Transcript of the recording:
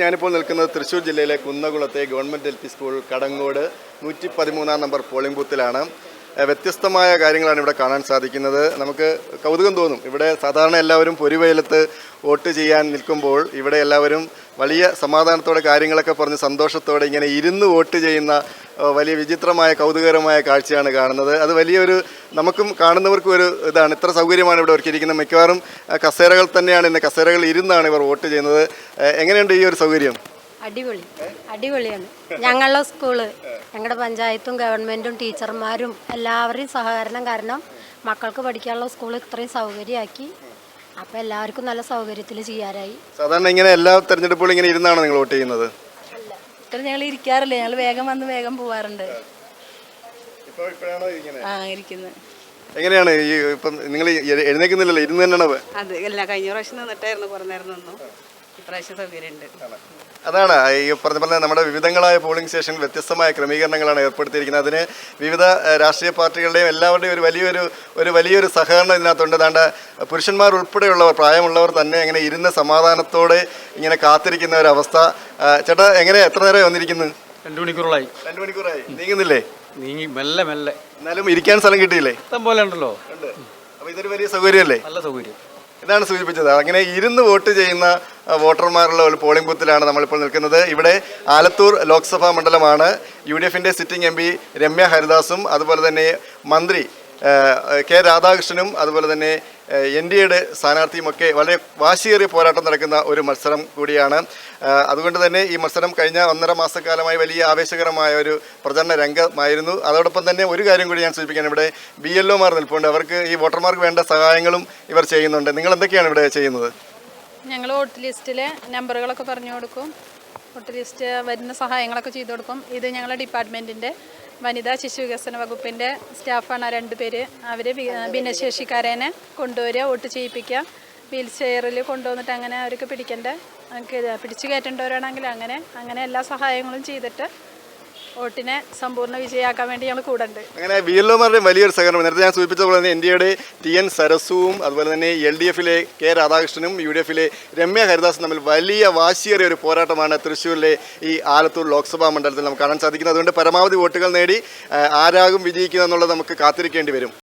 ഞാനിപ്പോൾ നിൽക്കുന്നത് തൃശ്ശൂർ ജില്ലയിലെ കുന്നകുളത്തെ government L P school Kadangode നൂറ്റി പതിമൂന്നാം നമ്പർ പോളിംഗ് ബൂത്തിലാണ്. വ്യത്യസ്തമായ കാര്യങ്ങളാണ് ഇവിടെ കാണാൻ സാധിക്കുന്നത്. നമുക്ക് കൗതുകം തോന്നും. ഇവിടെ സാധാരണ എല്ലാവരും പൊരിവെയിലത്ത് വോട്ട് ചെയ്യാൻ നിൽക്കുമ്പോൾ ഇവിടെ എല്ലാവരും വലിയ സമാധാനത്തോടെ കാര്യങ്ങളൊക്കെ പറഞ്ഞ് സന്തോഷത്തോടെ ഇങ്ങനെ ഇരുന്ന് വോട്ട് ചെയ്യുന്ന വലിയ വിചിത്രമായ കൗതുകകരമായ കാഴ്ചയാണ് കാണുന്നത്. അത് വലിയൊരു നമുക്കും കാണുന്നവർക്കും ഒരു ഇതാണ്. ഇത്ര സൗകര്യമാണ് ഇവിടെ ഒരുക്കിയിരിക്കുന്നത്. മിക്കവാറും കസേരകൾ തന്നെയാണ് ഇന്ന് കസേരകൾ ഇരുന്നാണ് ഇവർ വോട്ട് ചെയ്യുന്നത്. എങ്ങനെയുണ്ട് ഈ ഒരു സൗകര്യം? അടിപൊളി. അടിപൊളിയാണ്. ഞങ്ങളുടെ സ്കൂൾ ഞങ്ങളുടെ പഞ്ചായത്തും ഗവൺമെന്റും ടീച്ചർമാരും എല്ലാവരെയും സഹകരണം കാരണം മക്കൾക്ക് പഠിക്കാനുള്ള സ്കൂൾ ഇത്രയും സൗകര്യമാക്കി. അപ്പൊ എല്ലാവർക്കും നല്ല സൗകര്യത്തിൽ ചെയ്യാറായി സാധാരണ ഇങ്ങനെ എല്ലാ തെരഞ്ഞെടുപ്പുകളും ഇങ്ങനെ ഇരുന്നാണ് നിങ്ങൾ വോട്ട് ചെയ്യുന്നത്? ഇത്ര ഞങ്ങൾ ഇരിക്കാറില്ല. ഞങ്ങൾ വേഗം വന്ന് വേഗം പോവാറുണ്ട്. ഇപ്പോൾ ഇപ്പോഴാണോ ഇങ്ങനെ? ആ ഇരിക്കുന്നത് എങ്ങനെയാണ് ഈ ഇപ്പം നിങ്ങൾ എഴുന്നേക്കുന്നില്ലല്ലോ ഇരുന്ന് തന്നെയാണ്? അതെ. എല്ലാ അല്ല കഴിഞ്ഞ പ്രാവശ്യം നിന്നിട്ടായിരുന്നു കുറേ നേരം നിന്നു. ഇപ്രാവശ്യം സൗകര്യമുണ്ട് അതാണ് ഈ പറഞ്ഞ പോലെ നമ്മുടെ വിവിധങ്ങളായ പോളിംഗ് സ്റ്റേഷൻ വ്യത്യസ്തമായ ക്രമീകരണങ്ങളാണ് ഏർപ്പെടുത്തിയിരിക്കുന്നത്. അതിന് വിവിധ രാഷ്ട്രീയ പാർട്ടികളുടെയും എല്ലാവരുടെയും ഒരു വലിയൊരു ഒരു വലിയൊരു സഹകരണം ഇതിനകത്തുണ്ട്. അതാണ്ട് പുരുഷന്മാർ ഉൾപ്പെടെയുള്ളവർ പ്രായമുള്ളവർ തന്നെ ഇങ്ങനെ ഇരുന്ന് സമാധാനത്തോടെ ഇങ്ങനെ കാത്തിരിക്കുന്ന ഒരു അവസ്ഥ. ചേട്ടാ എങ്ങനെ? എത്ര നേരം വന്നിരിക്കുന്നു? രണ്ടു മണിക്കൂറോളായി. രണ്ടു മണിക്കൂറായി. നീങ്ങുന്നില്ലേ? നീങ്ങി മെല്ലെ മെല്ലെ. എന്നാലും ഇരിക്കാൻ സ്ഥലം കിട്ടിയില്ലേ? ഇഷ്ടം പോലെ ഉണ്ടല്ലോ. അപ്പൊ അപ്പോൾ ഇതൊരു വലിയ സൗകര്യമല്ലേ? നല്ല സൗകര്യം. ഇതാണ് സൂചിപ്പിച്ചത്. അങ്ങനെ ഇരുന്ന് വോട്ട് ചെയ്യുന്ന വോട്ടർമാരുള്ള ഒരു പോളിംഗ് ബൂത്തിലാണ് നമ്മളിപ്പോൾ നിൽക്കുന്നത്. ഇവിടെ ആലത്തൂർ ലോക്സഭാ മണ്ഡലമാണ്. യു ഡി എഫിന്റെ സിറ്റിംഗ് എം പി രമ്യ ഹരിദാസും അതുപോലെ തന്നെ മന്ത്രി കെ രാധാകൃഷ്ണനും അതുപോലെ തന്നെ എൻ ഡി എയുടെ സ്ഥാനാർത്ഥിയുമൊക്കെ വളരെ വാശിയേറിയ പോരാട്ടം നടക്കുന്ന ഒരു മത്സരം കൂടിയാണ്. അതുകൊണ്ട് തന്നെ ഈ മത്സരം കഴിഞ്ഞ ഒന്നര മാസക്കാലമായി വലിയ ആവേശകരമായ ഒരു പ്രചരണ രംഗമായിരുന്നു. അതോടൊപ്പം തന്നെ ഒരു കാര്യം കൂടി ഞാൻ സൂചിപ്പിക്കാൻ ഇവിടെ ബി എൽ ഒമാർ നിൽപ്പുണ്ട്. അവർക്ക് ഈ വോട്ടർമാർക്ക് വേണ്ട സഹായങ്ങളും ഇവർ ചെയ്യുന്നുണ്ട്. നിങ്ങൾ എന്തൊക്കെയാണ് ഇവിടെ ചെയ്യുന്നത്? ഞങ്ങൾ വോട്ട് ലിസ്റ്റിലെ നമ്പറുകളൊക്കെ പറഞ്ഞു കൊടുക്കും. വോട്ട് ലിസ്റ്റ് വരുന്ന സഹായങ്ങളൊക്കെ ചെയ്തു കൊടുക്കും. ഇത് ഞങ്ങളുടെ ഡിപ്പാർട്ട്മെന്റിന്റെ വനിതാ ശിശു വികസന വകുപ്പിന്റെ സ്റ്റാഫാണ് ആ രണ്ട് പേര്. അവർ ഭിന്നശേഷിക്കാരനെ കൊണ്ടുവരിക വോട്ട് ചെയ്യിപ്പിക്കുക വീൽ ചെയറിൽ കൊണ്ടുവന്നിട്ട് അങ്ങനെ അവർക്ക് പിടിക്കേണ്ട. പിടിച്ചു കയറ്റേണ്ടവരാണെങ്കിൽ അങ്ങനെ അങ്ങനെ എല്ലാ സഹായങ്ങളും ചെയ്തിട്ട് വോട്ടിനെ സമ്പൂർണ വിജയമാക്കാൻ വേണ്ടി ഞങ്ങൾ കൂടെ ഉണ്ട് അങ്ങനെ ബി എൽ വലിയൊരു സഹകരണം. നേരത്തെ ഞാൻ സൂചിപ്പിച്ച പോലെ തന്നെ ഇന്ത്യയുടെ ടി എൻ സരസുവും അതുപോലെ തന്നെ എൽ ഡി എഫിലെ കെ രാധാകൃഷ്ണനും യു ഡി എഫിലെ രമ്യ ഹരിദാസും തമ്മിൽ വലിയ വാശിയേറിയ ഒരു പോരാട്ടമാണ് തൃശ്ശൂരിലെ ഈ ആലത്തൂർ ലോക്സഭാ മണ്ഡലത്തിൽ നമുക്ക് കാണാൻ സാധിക്കുന്നത്. അതുകൊണ്ട് പരമാവധി വോട്ടുകൾ നേടി ആരാകും വിജയിക്കുക എന്നുള്ളത് നമുക്ക് കാത്തിരിക്കേണ്ടി വരും.